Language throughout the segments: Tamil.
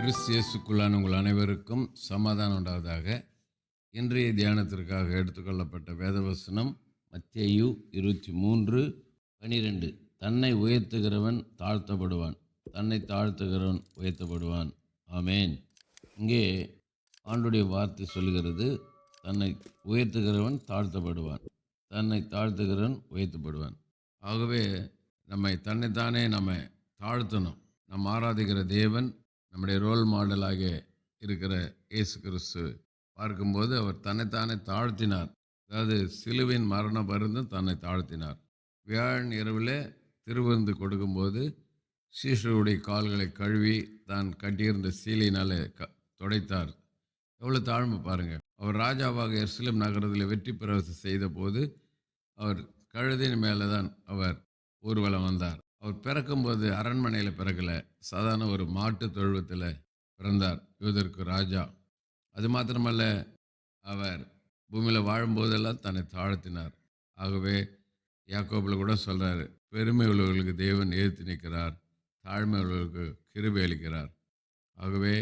கிறிஸ்தியேசுக்குள்ளான உங்கள் அனைவருக்கும் சமாதானம் உண்டாவதாக. இன்றைய தியானத்திற்காக எடுத்துக்கொள்ளப்பட்ட வேதவசனம் மத்தேயு இருபத்தி மூன்று பனிரெண்டு. தன்னை உயர்த்துகிறவன் தாழ்த்தப்படுவான். தன்னை தாழ்த்துகிறவன் உயர்த்தப்படுவான். ஆமேன். இங்கே ஆண்டுடைய வார்த்தை சொல்கிறது தன்னை உயர்த்துகிறவன் தாழ்த்தப்படுவான். தன்னை தாழ்த்துகிறவன் உயர்த்தப்படுவான். ஆகவே நம்மை தன்னைத்தானே நம்ம தாழ்த்தணும். நம்ம ஆராதிக்கிற தேவன் நம்முடைய ரோல் மாடலாக இருக்கிற இயேசு கிறிஸ்து பார்க்கும்போது அவர் தன்னைத்தானே தாழ்த்தினார். அதாவது சிலுவின் மரண பருந்தும் தன்னை தாழ்த்தினார். வியாழன் இரவில் திருவிருந்து கொடுக்கும்போது சீஷருடைய கால்களை கழுவி தான் கட்டியிருந்த சீலையினால் க துடைத்தார். எவ்வளோ தாழ்மை பாருங்கள் அவர் ராஜாவாக எர்சிலம் நகரத்தில் வெற்றி பிரவேசம் செய்தபோது அவர் கழுதின் மேலே தான் அவர் ஊர்வலம் வந்தார். அவர் பிறக்கும்போது அரண்மனையில் பிறக்கலை. சாதாரண ஒரு மாட்டு தொழுவத்தில் பிறந்தார். யூதருக்கு ராஜா. அது மாத்திரமல்ல அவர் பூமியில் வாழும்போதெல்லாம் தன்னை தாழ்த்தினார். ஆகவே யாக்கோபில் கூட சொல்கிறாரு பெருமை உள்ளவர்களுக்கு தேவன் ஏற்று நிற்கிறார். தாழ்மை உள்ளவர்களுக்கு கிருபை அளிக்கிறார். ஆகவே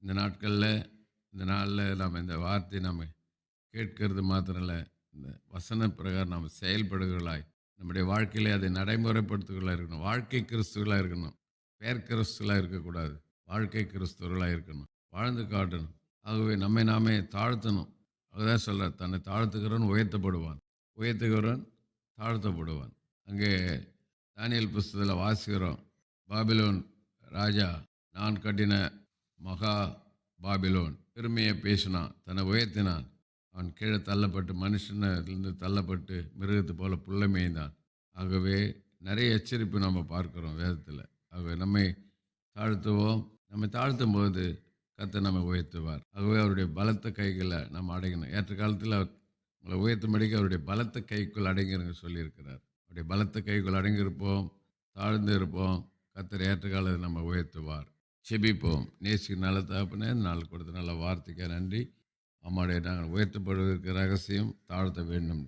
இந்த நாட்களில் இந்த நாளில் நாம் இந்த வார்த்தையை நாம் கேட்கறது மாத்திரம் இல்லை இந்த வசன பிரகாரம் நாம் செயல்படுகளாய் நம்முடைய வாழ்க்கையிலே அதை நடைமுறைப்படுத்துகளாக இருக்கணும். வாழ்க்கை கிறிஸ்துகளாக இருக்கணும். பேர் கிறிஸ்துகளாக இருக்கக்கூடாது. வாழ்க்கை கிறிஸ்துவர்களாக இருக்கணும். வாழ்ந்து காட்டணும். ஆகவே நம்மை நாமே தாழ்த்தணும். அதுதான் சொல்ற தன்னை தாழ்த்துகிறவன் உயர்த்தப்படுவான். உயர்த்துகிறவன் தாழ்த்தப்படுவான். அங்கே தானியல் புஸ்தகத்தில் வாசிக்கிறோம். பாபிலோன் ராஜா நான் கட்டின மகா பாபிலோன். பெருமையை பேசினான். தன்னை உயர்த்தினான். அவன் கீழே தள்ளப்பட்டு மனுஷனிலிருந்து தள்ளப்பட்டு மிருகத்து போல புள்ள மேய்ந்தான். ஆகவே நிறைய எச்சரிப்பு நம்ம பார்க்குறோம் வேதத்தில். ஆகவே நம்மை தாழ்த்துவோம். நம்மை தாழ்த்தும் போது கத்தை நம்ம உயர்த்துவார். ஆகவே அவருடைய பலத்த கைகளை நம்ம அடையணும். ஏற்ற காலத்தில் அவர் உங்களை உயர்த்தும்படிக்கு அவருடைய பலத்த கைக்குள் அடங்கிருங்க சொல்லியிருக்கிறார். அவருடைய பலத்த கைக்குள் அடங்கியிருப்போம் தாழ்ந்து இருப்போம் கத்தர் ஏற்ற காலத்தில் நம்ம உயர்த்துவார். செபிப்போம். நேசிக்கு நல்ல தகப்பனே நாள் கொடுத்த நல்ல வார்த்தைக்கு நன்றி. அம்மாடைய நாங்கள் உயர்த்தப்படுவதற்கு ரகசியம் தாழ்த்த வேண்டும்.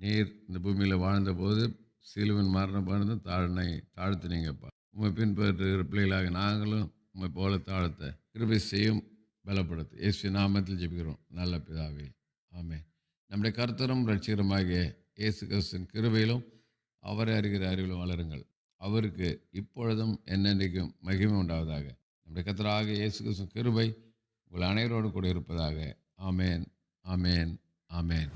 நீர் இந்த பூமியில் வாழ்ந்தபோது சிலுவன் மரணம் பண்ணது தாழ்னை தாழ்த்தினீங்கப்பா. உண்மை பின்பற்றுகிற பிள்ளைகளாக நாங்களும் உண்மை போல தாழ்த்த கிருபை செய்யும் பலப்படுத்து. இயேசு நாமத்தில் ஜெபிக்கிறோம். நல்ல பிதாவே. ஆமே நம்முடைய கர்த்தரும் ரட்சிகரமாகிய இயேசு கிறிஸ்தின் கிருபையிலும் அவரை அறிகிற அறிவிலும் வளருங்கள். அவருக்கு இப்பொழுதும் என்னென்றைக்கும் மகிமை உண்டாவதாக. நம்முடைய கத்தராக இயேசு கிறிஸ்துவின் கிருபை உங்கள் அனைவரோடு கூட இருப்பதாக ஆமேன் ஆமேன் ஆமேன்